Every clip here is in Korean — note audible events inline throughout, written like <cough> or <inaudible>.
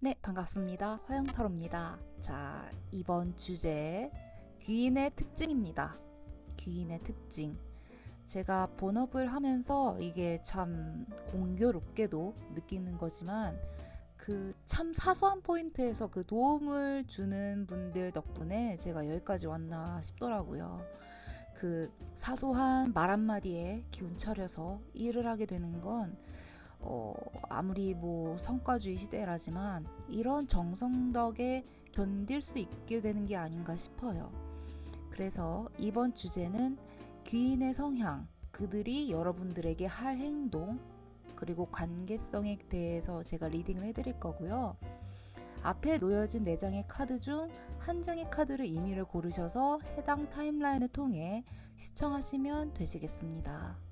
네, 반갑습니다. 화영타로입니다. 자, 이번 주제 귀인의 특징입니다. 귀인의 특징. 제가 본업을 하면서 이게 참 공교롭게도 느끼는 거지만 그 참 사소한 포인트에서 그 도움을 주는 분들 덕분에 제가 여기까지 왔나 싶더라고요. 그 사소한 말 한마디에 기운 차려서 일을 하게 되는 건 어, 아무리 뭐 성과주의 시대라지만 이런 정성 덕에 견딜 수 있게 되는 게 아닌가 싶어요. 그래서 이번 주제는 귀인의 성향, 그들이 여러분들에게 할 행동, 그리고 관계성에 대해서 제가 리딩을 해드릴 거고요. 앞에 놓여진 4장의 카드 중 한 장의 카드를 임의를 고르셔서 해당 타임라인을 통해 시청하시면 되시겠습니다.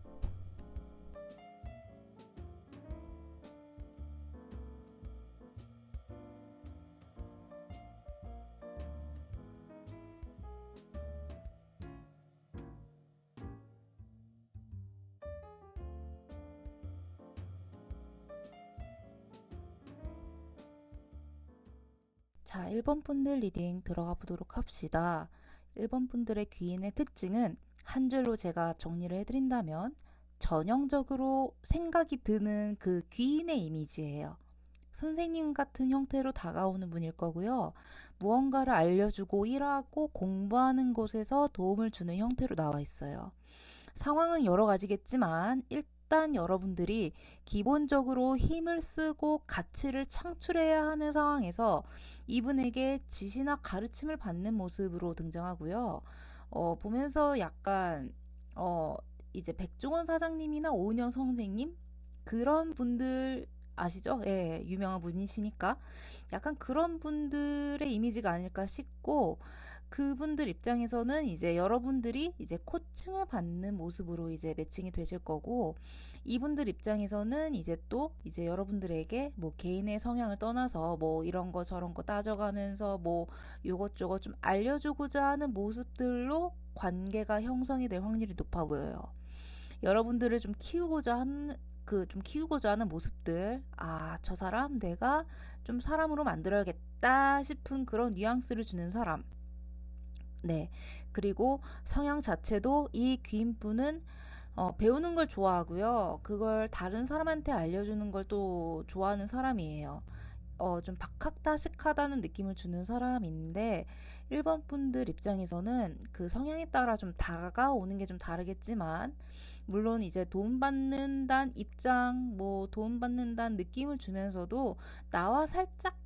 1번 분들 리딩 들어가 보도록 합시다. 1번 분들의 귀인의 특징은 한 줄로 제가 정리를 해드린다면 전형적으로 생각이 드는 그 귀인의 이미지예요. 선생님 같은 형태로 다가오는 분일 거고요. 무언가를 알려주고 일하고 공부하는 곳에서 도움을 주는 형태로 나와 있어요. 상황은 여러 가지겠지만 일단 여러분들이 기본적으로 힘을 쓰고 가치를 창출해야 하는 상황에서 이분에게 지시나 가르침을 받는 모습으로 등장하고요. 어, 보면서 약간 어, 이제 백종원 사장님이나 오은영 선생님 그런 분들 아시죠? 예, 유명한 분이시니까 약간 그런 분들의 이미지가 아닐까 싶고 그분들 입장에서는 이제 여러분들이 이제 코칭을 받는 모습으로 이제 매칭이 되실 거고 이분들 입장에서는 이제 또 이제 여러분들에게 뭐 개인의 성향을 떠나서 뭐 이런 거 저런 거 따져가면서 뭐 요것저것 좀 알려주고자 하는 모습들로 관계가 형성이 될 확률이 높아 보여요. 여러분들을 좀 키우고자 하는 그 좀 키우고자 하는 모습들, 아, 저 사람 내가 좀 사람으로 만들어야겠다 싶은 그런 뉘앙스를 주는 사람. 네. 그리고 성향 자체도 이 귀인분은 어, 배우는 걸 좋아하고요. 그걸 다른 사람한테 알려주는 걸 또 좋아하는 사람이에요. 어, 좀 박학다식하다는 느낌을 주는 사람인데, 1번 분들 입장에서는 그 성향에 따라 좀 다가오는 게 좀 다르겠지만, 물론 이제 도움받는다는 입장, 뭐 도움받는다는 느낌을 주면서도 나와 살짝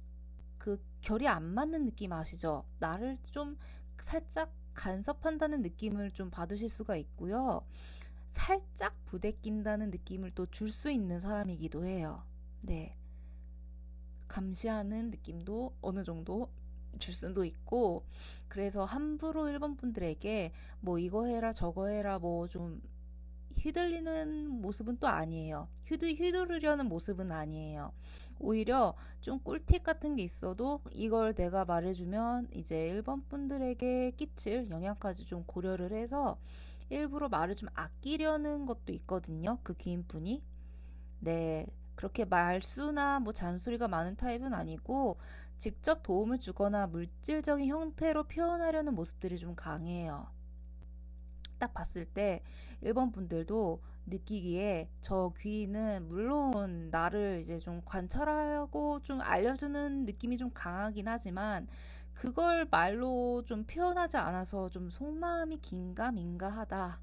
그 결이 안 맞는 느낌 아시죠? 나를 좀 살짝 간섭한다는 느낌을 좀 받으실 수가 있고요. 살짝 부대낀다는 느낌을 또 줄 수 있는 사람이기도 해요. 네. 감시하는 느낌도 어느 정도 줄 수도 있고, 그래서 함부로 1번 분들에게 뭐 이거 해라 저거 해라 뭐 좀 휘둘리는 모습은 또 아니에요. 휘두, 휘두르려는 모습은 아니에요. 오히려 좀 꿀팁 같은 게 있어도 이걸 내가 말해주면 이제 1번 분들에게 끼칠 영향까지 좀 고려를 해서 일부러 말을 좀 아끼려는 것도 있거든요. 그 귀인분이. 네. 그렇게 말수나 뭐 잔소리가 많은 타입은 아니고 직접 도움을 주거나 물질적인 형태로 표현하려는 모습들이 좀 강해요. 딱 봤을 때 1번 분들도 느끼기에 저 귀는 물론 나를 이제 좀 관찰하고 좀 알려주는 느낌이 좀 강하긴 하지만 그걸 말로 좀 표현하지 않아서 좀 속마음이 긴가 민가하다.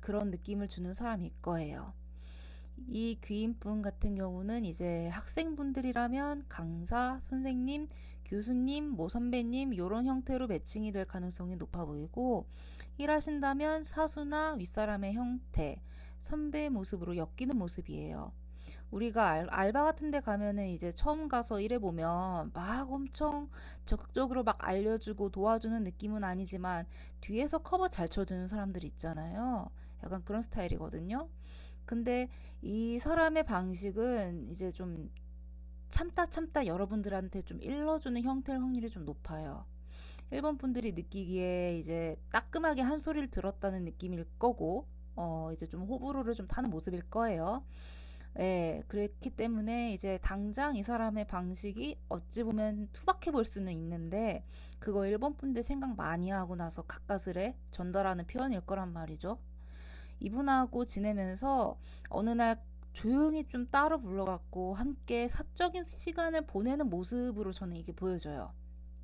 그런 느낌을 주는 사람일 거예요. 이 귀인분 같은 경우는 이제 학생분들이라면 강사, 선생님, 교수님, 뭐 선배님 이런 형태로 매칭이 될 가능성이 높아 보이고 일하신다면 사수나 윗사람의 형태, 선배 모습으로 엮이는 모습이에요. 우리가 알, 알바 같은 데 가면은 이제 처음 가서 일해보면 막 엄청 적극적으로 막 알려주고 도와주는 느낌은 아니지만 뒤에서 커버 잘 쳐주는 사람들 있잖아요. 약간 그런 스타일이거든요. 근데 이 사람의 방식은 이제 좀 참다 참다 여러분들한테 좀 일러주는 형태일 확률이 좀 높아요. 1번 분들이 느끼기에 이제 따끔하게 한 소리를 들었다는 느낌일 거고, 어, 이제 좀 호불호를 좀 타는 모습일 거예요. 예, 그렇기 때문에 이제 당장 이 사람의 방식이 어찌 보면 투박해 볼 수는 있는데 그거 일본 분들 생각 많이 하고 나서 가까스레 전달하는 표현일 거란 말이죠. 이분하고 지내면서 어느 날 조용히 좀 따로 불러갖고 함께 사적인 시간을 보내는 모습으로 저는 이게 보여져요.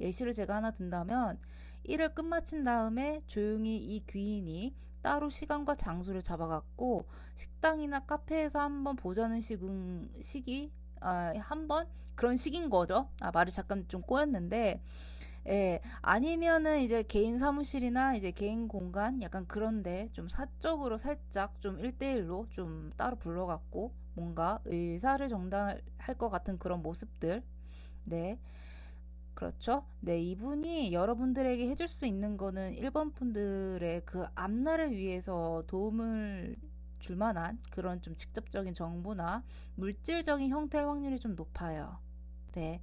예시를 제가 하나 든다면 일을 끝마친 다음에 조용히 이 귀인이 따로 시간과 장소를 잡아갖고 식당이나 카페에서 한번 보자는 시군, 시기 아, 한번 그런 식인 거죠. 아, 말이 잠깐 좀 꼬였는데 예, 아니면은 이제 개인 사무실이나 이제 개인 공간 약간 그런데 좀 사적으로 살짝 좀 1대1로 좀 따로 불러갖고 뭔가 의사를 전달할 것 같은 그런 모습들. 네. 그렇죠. 네, 이분이 여러분들에게 해줄 수 있는 거는 1번 분들의 그 앞날을 위해서 도움을 줄 만한 그런 좀 직접적인 정보나 물질적인 형태의 확률이 좀 높아요. 네.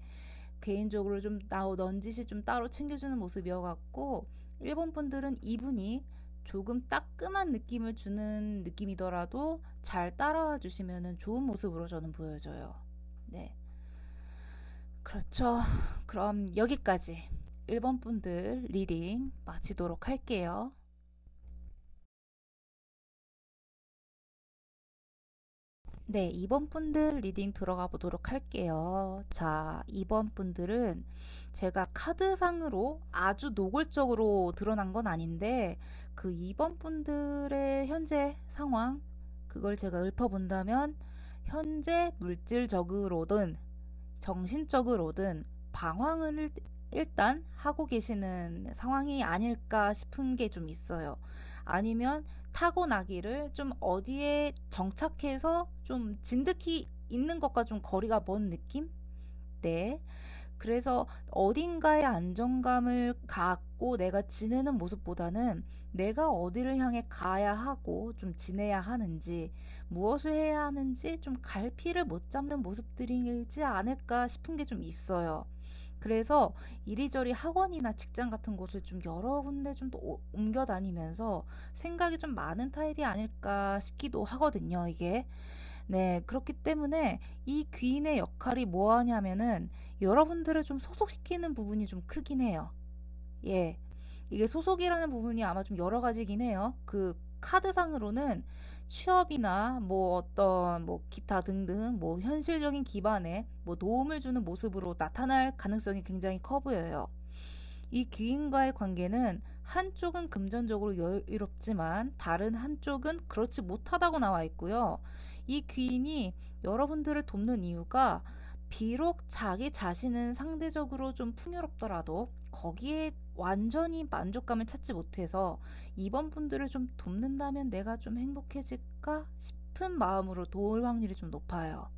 개인적으로 좀 나오 넌지시 좀 따로 챙겨주는 모습이어갖고 일본 분들은 이분이 조금 따끔한 느낌을 주는 느낌이더라도 잘 따라와 주시면 좋은 모습으로 저는 보여져요. 네. 그렇죠. 그럼 여기까지 1번 분들 리딩 마치도록 할게요. 네, 2번 분들 리딩 들어가 보도록 할게요. 자, 2번 분들은 제가 카드상으로 아주 노골적으로 드러난 건 아닌데, 그 2번 분들의 현재 상황, 그걸 제가 읊어본다면, 현재 물질적으로든 정신적으로든 방황을 일단 하고 계시는 상황이 아닐까 싶은 게 좀 있어요. 아니면 타고나기를 좀 어디에 정착해서 좀 진득히 있는 것과 좀 거리가 먼 느낌? 네. 그래서 어딘가에 안정감을 갖고 내가 지내는 모습보다는 내가 어디를 향해 가야 하고 좀 지내야 하는지 무엇을 해야 하는지 좀 갈피를 못 잡는 모습들이지 않을까 싶은 게 좀 있어요. 그래서 이리저리 학원이나 직장 같은 곳을 좀 여러 군데 좀 옮겨 다니면서 생각이 좀 많은 타입이 아닐까 싶기도 하거든요, 이게. 네, 그렇기 때문에 이 귀인의 역할이 뭐 하냐면은 여러분들을 좀 소속시키는 부분이 좀 크긴 해요. 예. 이게 소속이라는 부분이 아마 좀 여러 가지긴 해요. 그 카드상으로는 취업이나 뭐 어떤 뭐 기타 등등 뭐 현실적인 기반에 뭐 도움을 주는 모습으로 나타날 가능성이 굉장히 커 보여요. 이 귀인과의 관계는 한쪽은 금전적으로 여유롭지만 다른 한쪽은 그렇지 못하다고 나와 있고요. 이 귀인이 여러분들을 돕는 이유가 비록 자기 자신은 상대적으로 좀 풍요롭더라도 거기에 완전히 만족감을 찾지 못해서 이번 분들을 좀 돕는다면 내가 좀 행복해질까 싶은 마음으로 도울 확률이 좀 높아요.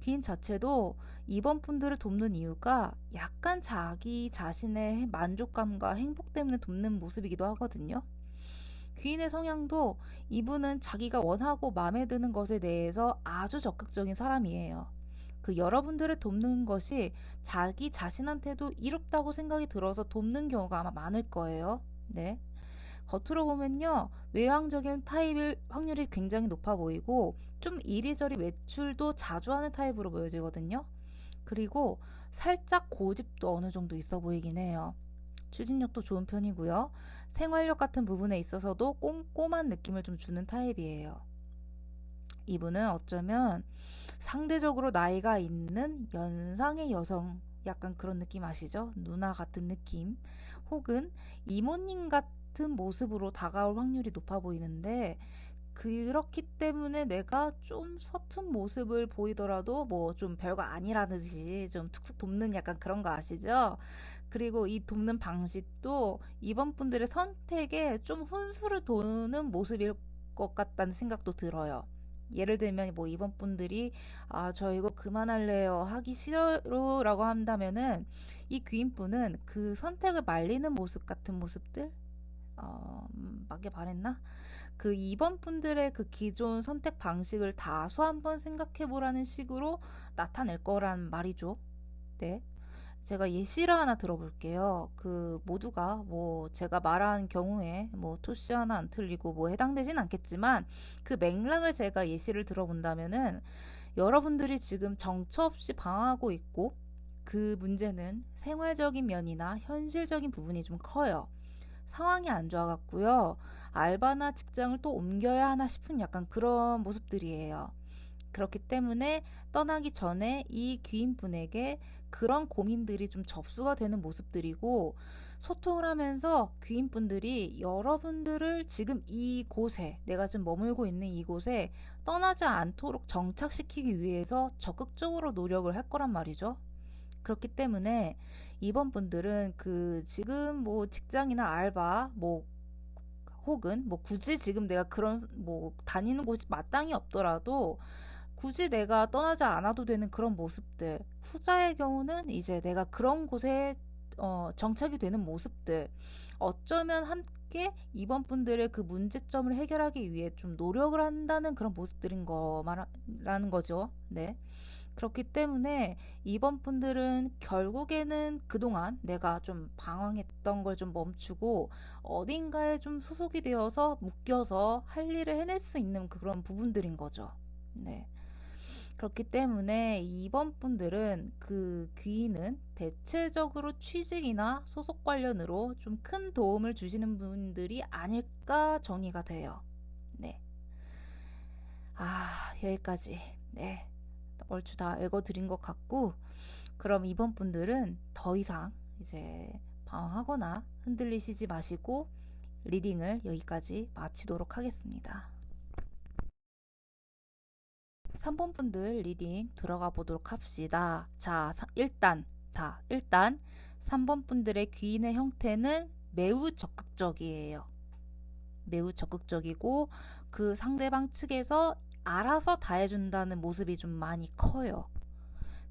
귀인 자체도 이번 분들을 돕는 이유가 약간 자기 자신의 만족감과 행복 때문에 돕는 모습이기도 하거든요. 귀인의 성향도 이분은 자기가 원하고 마음에 드는 것에 대해서 아주 적극적인 사람이에요. 그 여러분들을 돕는 것이 자기 자신한테도 이롭다고 생각이 들어서 돕는 경우가 아마 많을 거예요. 네. 겉으로 보면요, 외향적인 타입일 확률이 굉장히 높아 보이고, 좀 이리저리 외출도 자주 하는 타입으로 보여지거든요. 그리고 살짝 고집도 어느 정도 있어 보이긴 해요. 추진력도 좋은 편이고요. 생활력 같은 부분에 있어서도 꼼꼼한 느낌을 좀 주는 타입이에요. 이분은 어쩌면 상대적으로 나이가 있는 연상의 여성 약간 그런 느낌 아시죠? 누나 같은 느낌 혹은 이모님 같은 모습으로 다가올 확률이 높아 보이는데 그렇기 때문에 내가 좀 서툰 모습을 보이더라도 뭐 좀 별거 아니라는 듯이 좀 툭툭 돕는 약간 그런 거 아시죠? 그리고 이 돕는 방식도 이번 분들의 선택에 좀 훈수를 도는 모습일 것 같다는 생각도 들어요. 예를 들면 뭐 이번 분들이 아 저 이거 그만할래요 하기 싫어라고 한다면은 이 귀인분은 그 선택을 말리는 모습 같은 모습들 어 음, 맞게 바랬나? 그 2번 분들의 그 기존 선택 방식을 다소 한번 생각해 보라는 식으로 나타낼 거란 말이죠. 네. 제가 예시를 하나 들어볼게요. 그 모두가 뭐 제가 말한 경우에 뭐 토시 하나 안 틀리고 뭐 해당되진 않겠지만 그 맥락을 제가 예시를 들어본다면은 여러분들이 지금 정처 없이 방황하고 있고 그 문제는 생활적인 면이나 현실적인 부분이 좀 커요. 상황이 안 좋아갖고요. 알바나 직장을 또 옮겨야 하나 싶은 약간 그런 모습들이에요. 그렇기 때문에 떠나기 전에 이 귀인분에게 그런 고민들이 좀 접수가 되는 모습들이고 소통을 하면서 귀인분들이 여러분들을 지금 이곳에 내가 지금 머물고 있는 이곳에 떠나지 않도록 정착시키기 위해서 적극적으로 노력을 할 거란 말이죠. 그렇기 때문에 이번 분들은 그 지금 뭐 직장이나 알바 뭐 혹은 뭐 굳이 지금 내가 그런 뭐 다니는 곳이 마땅히 없더라도 굳이 내가 떠나지 않아도 되는 그런 모습들. 후자의 경우는 이제 내가 그런 곳에 어, 정착이 되는 모습들. 어쩌면 함께 이번 분들의 그 문제점을 해결하기 위해 좀 노력을 한다는 그런 모습들인 거 말하는 거죠. 네. 그렇기 때문에 이번 분들은 결국에는 그동안 내가 좀 방황했던 걸 좀 멈추고 어딘가에 좀 소속이 되어서 묶여서 할 일을 해낼 수 있는 그런 부분들인 거죠. 네. 그렇기 때문에 이번 분들은 그 귀인은 대체적으로 취직이나 소속 관련으로 좀 큰 도움을 주시는 분들이 아닐까 정리가 돼요. 네. 아, 여기까지. 네. 얼추 다 읽어드린 것 같고, 그럼 이번 분들은 더 이상 이제 방황하거나 흔들리시지 마시고, 리딩을 여기까지 마치도록 하겠습니다. 3번 분들 리딩 들어가 보도록 합시다. 자, 일단, 자, 일단 3번 분들의 귀인의 형태는 매우 적극적이에요. 매우 적극적이고 그 상대방 측에서 알아서 다 해준다는 모습이 좀 많이 커요.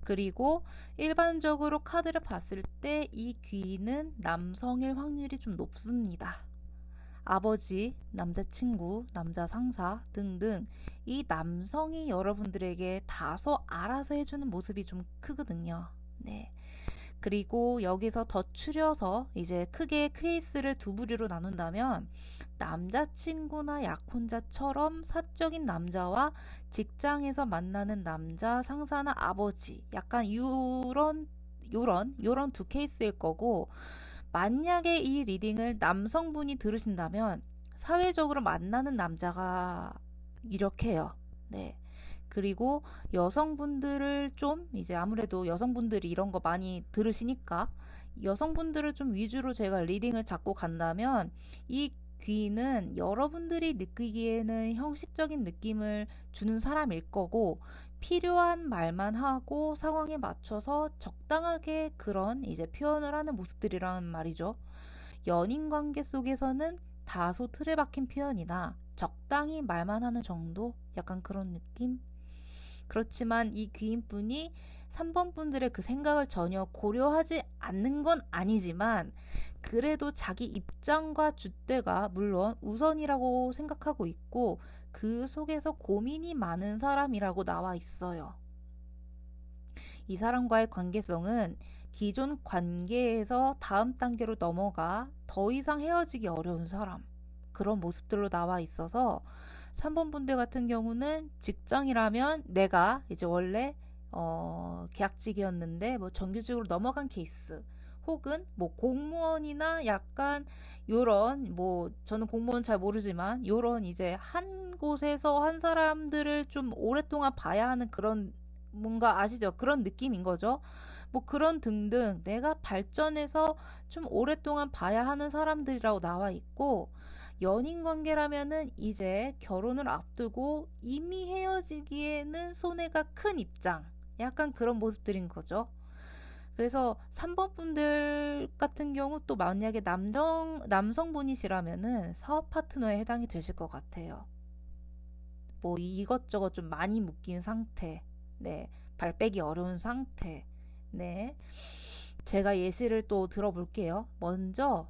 그리고 일반적으로 카드를 봤을 때 이 귀인은 남성일 확률이 좀 높습니다. 아버지, 남자친구, 남자 상사 등등 이 남성이 여러분들에게 다소 알아서 해주는 모습이 좀 크거든요. 네. 그리고 여기서 더 추려서 이제 크게 케이스를 두 부류로 나눈다면 남자친구나 약혼자처럼 사적인 남자와 직장에서 만나는 남자 상사나 아버지 약간 요런 요런 요런 두 케이스일 거고 만약에 이 리딩을 남성분이 들으신다면 사회적으로 만나는 남자가 이렇게요. 네. 그리고 여성분들을 좀 이제 아무래도 여성분들이 이런 거 많이 들으시니까 여성분들을 좀 위주로 제가 리딩을 잡고 간다면 이 귀는 여러분들이 느끼기에는 형식적인 느낌을 주는 사람일 거고 필요한 말만 하고 상황에 맞춰서 적당하게 그런 이제 표현을 하는 모습들이란 말이죠. 연인 관계 속에서는 다소 틀에 박힌 표현이나 적당히 말만 하는 정도? 약간 그런 느낌? 그렇지만 이 귀인분이 3번 분들의 그 생각을 전혀 고려하지 않는 건 아니지만 그래도 자기 입장과 줏대가 물론 우선이라고 생각하고 있고 그 속에서 고민이 많은 사람이라고 나와 있어요. 이 사람과의 관계성은 기존 관계에서 다음 단계로 넘어가 더 이상 헤어지기 어려운 사람. 그런 모습들로 나와 있어서 3번 분들 같은 경우는 직장이라면 내가 이제 원래 어, 계약직이었는데 뭐 정규직으로 넘어간 케이스 혹은 뭐 공무원이나 약간 요런 뭐 저는 공무원 잘 모르지만 요런 이제 한 곳에서 한 사람들을 좀 오랫동안 봐야 하는 그런 뭔가 아시죠? 그런 느낌인 거죠. 뭐 그런 등등 내가 발전해서 좀 오랫동안 봐야 하는 사람들이라고 나와 있고 연인 관계라면은 이제 결혼을 앞두고 이미 헤어지기에는 손해가 큰 입장. 약간 그런 모습들인 거죠. 그래서 3번 분들 같은 경우 또 만약에 남성, 남성분이시라면은 사업 파트너에 해당이 되실 것 같아요. 뭐 이것저것 좀 많이 묶인 상태. 네. 발 빼기 어려운 상태. 네. 제가 예시를 또 들어볼게요. 먼저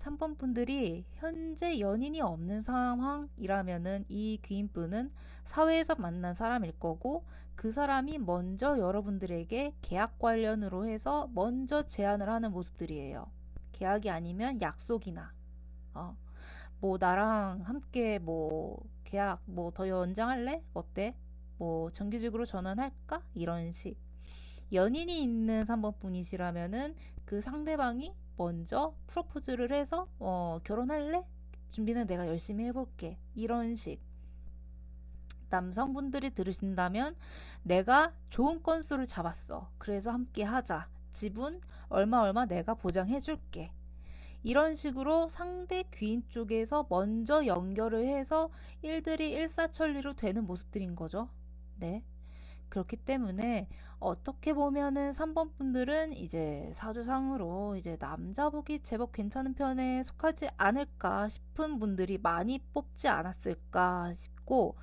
3번 분들이 현재 연인이 없는 상황이라면은 이 귀인분은 사회에서 만난 사람일 거고 그 사람이 먼저 여러분들에게 계약 관련으로 해서 먼저 제안을 하는 모습들이에요. 계약이 아니면 약속이나 어, 뭐 나랑 함께 뭐 계약 뭐 더 연장할래? 어때? 뭐 정규직으로 전환할까? 이런 식. 연인이 있는 3번 분이시라면은 그 상대방이 먼저 프로포즈를 해서 어, 결혼할래? 준비는 내가 열심히 해볼게. 이런 식. 남성분들이 들으신다면 내가 좋은 건수를 잡았어. 그래서 함께 하자. 지분 얼마 얼마 내가 보장해줄게. 이런 식으로 상대 귀인 쪽에서 먼저 연결을 해서 일들이 일사천리로 되는 모습들인 거죠. 네. 그렇기 때문에 어떻게 보면은 3번 분들은 이제 사주상으로 이제 남자복이 제법 괜찮은 편에 속하지 않을까 싶은 분들이 많이 뽑지 않았을까 싶고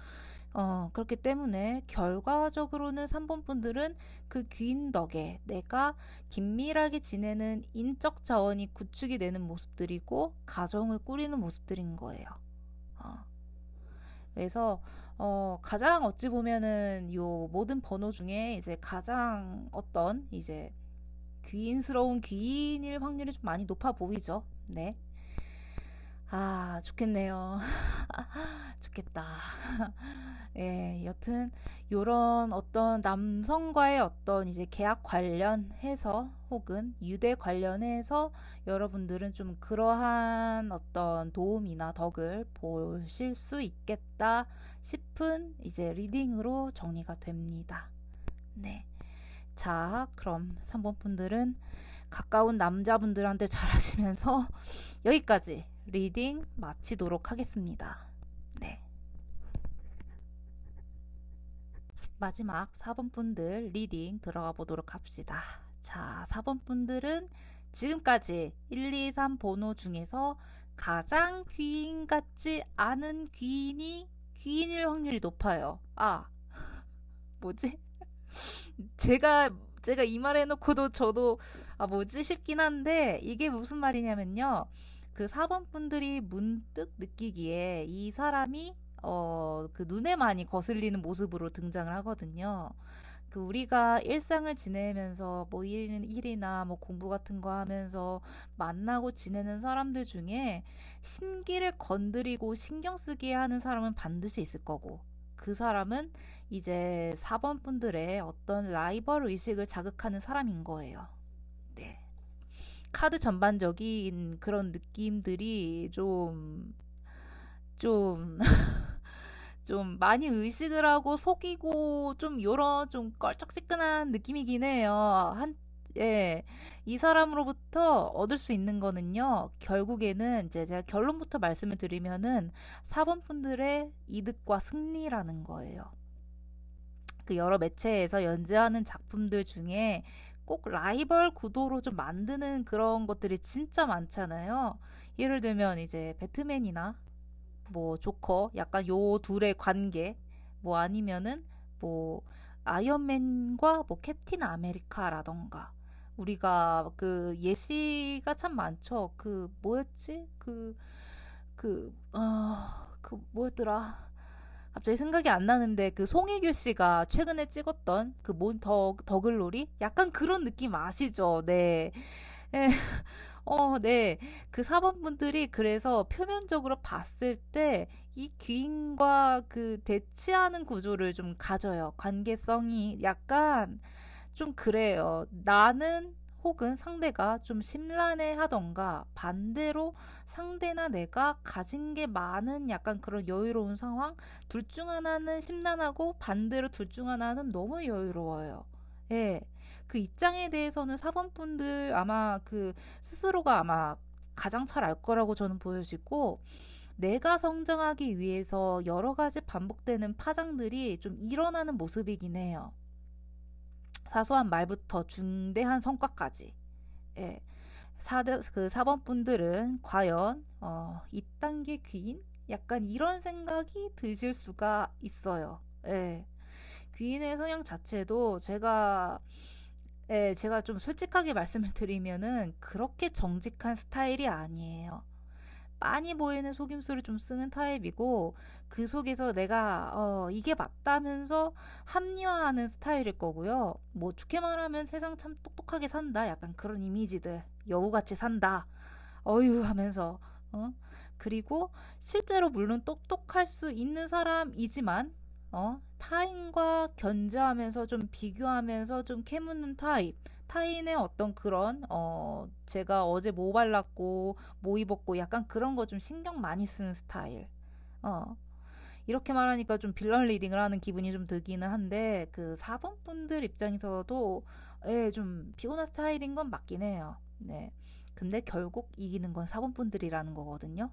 어, 그렇기 때문에 결과적으로는 3번 분들은 그 귀인 덕에 내가 긴밀하게 지내는 인적 자원이 구축이 되는 모습들이고 가정을 꾸리는 모습들인 거예요. 어. 그래서 어, 가장 어찌 보면은 요 모든 번호 중에 이제 가장 어떤 이제 귀인스러운 귀인일 확률이 좀 많이 높아 보이죠. 네. 아, 좋겠네요. <laughs> 좋겠다. <laughs> 예, 여튼 요런 어떤 남성과의 어떤 이제 계약 관련해서 혹은 유대 관련해서 여러분들은 좀 그러한 어떤 도움이나 덕을 보실 수 있겠다 싶은 이제 리딩으로 정리가 됩니다. 네. 자, 그럼 3번 분들은 가까운 남자분들한테 잘하시면서 <laughs> 여기까지 리딩 마치도록 하겠습니다. 네. 마지막 4번 분들 리딩 들어가 보도록 합시다. 자, 4번 분들은 지금까지 1, 2, 3 번호 중에서 가장 귀인 같지 않은 귀인이 귀인일 확률이 높아요. 아, <laughs> 뭐지? <laughs> 제가 제가 이 말 해놓고도 저도 아 뭐지 싶긴 한데 이게 무슨 말이냐면요. 그 4번 분들이 문득 느끼기에 이 사람이 어, 그 눈에 많이 거슬리는 모습으로 등장을 하거든요. 그 우리가 일상을 지내면서 뭐 일, 일이나 뭐 공부 같은 거 하면서 만나고 지내는 사람들 중에 심기를 건드리고 신경 쓰게 하는 사람은 반드시 있을 거고 그 사람은 이제 4번 분들의 어떤 라이벌 의식을 자극하는 사람인 거예요. 네. 카드 전반적인 그런 느낌들이 좀, 좀, <laughs> 좀 많이 의식을 하고 속이고 좀 요런 좀 껄쩍지근한 느낌이긴 해요. 한, 예. 이 사람으로부터 얻을 수 있는 거는요, 결국에는 이제 제가 결론부터 말씀을 드리면은 4번 분들의 이득과 승리라는 거예요. 그 여러 매체에서 연재하는 작품들 중에 꼭 라이벌 구도로 좀 만드는 그런 것들이 진짜 많잖아요. 예를 들면 이제 배트맨이나 뭐 조커 약간 요 둘의 관계 뭐 아니면은 뭐 아이언맨과 뭐 캡틴 아메리카라던가 우리가 그 예시가 참 많죠. 그 뭐였지? 그 그 어, 그 뭐였더라? 갑자기 생각이 안 나는데 그 송혜교 씨가 최근에 찍었던 그 몬 더글로리 약간 그런 느낌 아시죠? 네. 예. <laughs> 어, 네. 그 사범분들이 그래서 표면적으로 봤을 때 이 귀인과 그 대치하는 구조를 좀 가져요. 관계성이 약간 좀 그래요. 나는 혹은 상대가 좀 심란해 하던가 반대로 상대나 내가 가진 게 많은 약간 그런 여유로운 상황 둘 중 하나는 심란하고 반대로 둘 중 하나는 너무 여유로워요. 예. 그 입장에 대해서는 사범분들 아마 그 스스로가 아마 가장 잘 알 거라고 저는 보여지고 내가 성장하기 위해서 여러 가지 반복되는 파장들이 좀 일어나는 모습이긴 해요. 사소한 말부터 중대한 성과까지. 예. 4대, 그 4번 분들은 과연 어, 이딴 게 귀인? 약간 이런 생각이 드실 수가 있어요. 예. 귀인의 성향 자체도 제가 예, 제가 좀 솔직하게 말씀을 드리면은 그렇게 정직한 스타일이 아니에요. 빤히 보이는 속임수를 좀 쓰는 타입이고 그 속에서 내가 어, 이게 맞다면서 합리화하는 스타일일 거고요. 뭐 좋게 말하면 세상 참 똑똑하게 산다. 약간 그런 이미지들. 여우같이 산다. 어유 하면서 어? 그리고 실제로 물론 똑똑할 수 있는 사람이지만 어? 타인과 견제하면서 좀 비교하면서 좀 캐묻는 타입. 타인의 어떤 그런 어 제가 어제 뭐 발랐고 뭐 입었고 약간 그런 거 좀 신경 많이 쓰는 스타일. 어. 이렇게 말하니까 좀 빌런 리딩을 하는 기분이 좀 들기는 한데 그 4번 분들 입장에서도 예, 좀 피곤한 스타일인 건 맞긴 해요. 네. 근데 결국 이기는 건 4번 분들이라는 거거든요.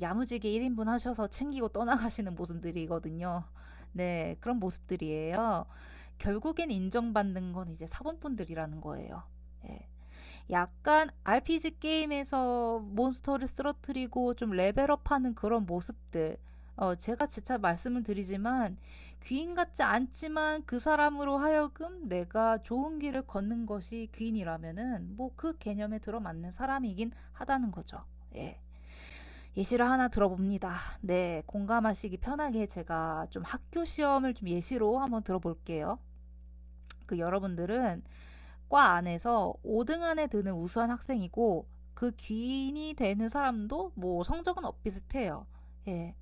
야무지게 1인분 하셔서 챙기고 떠나가시는 모습들이거든요. 네, 그런 모습들이에요. 결국엔 인정받는 건 이제 사본분들이라는 거예요. 예. 약간 RPG 게임에서 몬스터를 쓰러뜨리고 좀 레벨업하는 그런 모습들. 어, 제가 진짜 말씀을 드리지만 귀인 같지 않지만 그 사람으로 하여금 내가 좋은 길을 걷는 것이 귀인이라면은 뭐 그 개념에 들어맞는 사람이긴 하다는 거죠. 예. 예시를 하나 들어봅니다. 네, 공감하시기 편하게 제가 좀 학교 시험을 좀 예시로 한번 들어볼게요. 그 여러분들은 과 안에서 5등 안에 드는 우수한 학생이고 그 귀인이 되는 사람도 뭐 성적은 엇비슷해요. 예.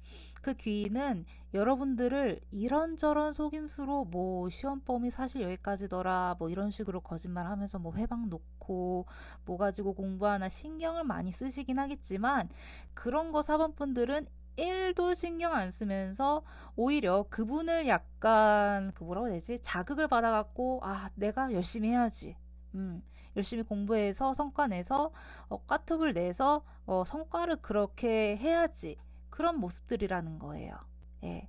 그 귀인은 여러분들을 이런저런 속임수로 뭐 시험범위 사실 여기까지더라 뭐 이런 식으로 거짓말 하면서 뭐 회방 놓고 뭐 가지고 공부하나 신경을 많이 쓰시긴 하겠지만 그런 거 사범분들은 1도 신경 안 쓰면서 오히려 그분을 약간 그 뭐라고 되지? 자극을 받아갖고 아 내가 열심히 해야지. 음, 열심히 공부해서 성과 내서 어, 까톡을 내서 어, 성과를 그렇게 해야지. 그런 모습들이라는 거예요. 예.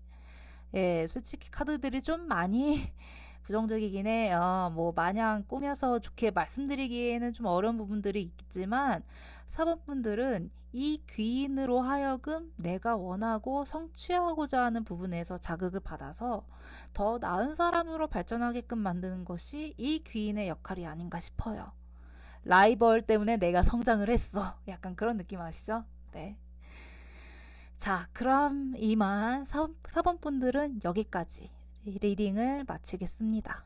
예, 솔직히 카드들이 좀 많이 <laughs> 부정적이긴 해요. 뭐 마냥 꾸며서 좋게 말씀드리기에는 좀 어려운 부분들이 있겠지만 사범분들은 이 귀인으로 하여금 내가 원하고 성취하고자 하는 부분에서 자극을 받아서 더 나은 사람으로 발전하게끔 만드는 것이 이 귀인의 역할이 아닌가 싶어요. 라이벌 때문에 내가 성장을 했어. 약간 그런 느낌 아시죠? 네. 자, 그럼 이만 4번 분들은 여기까지 리딩을 마치겠습니다.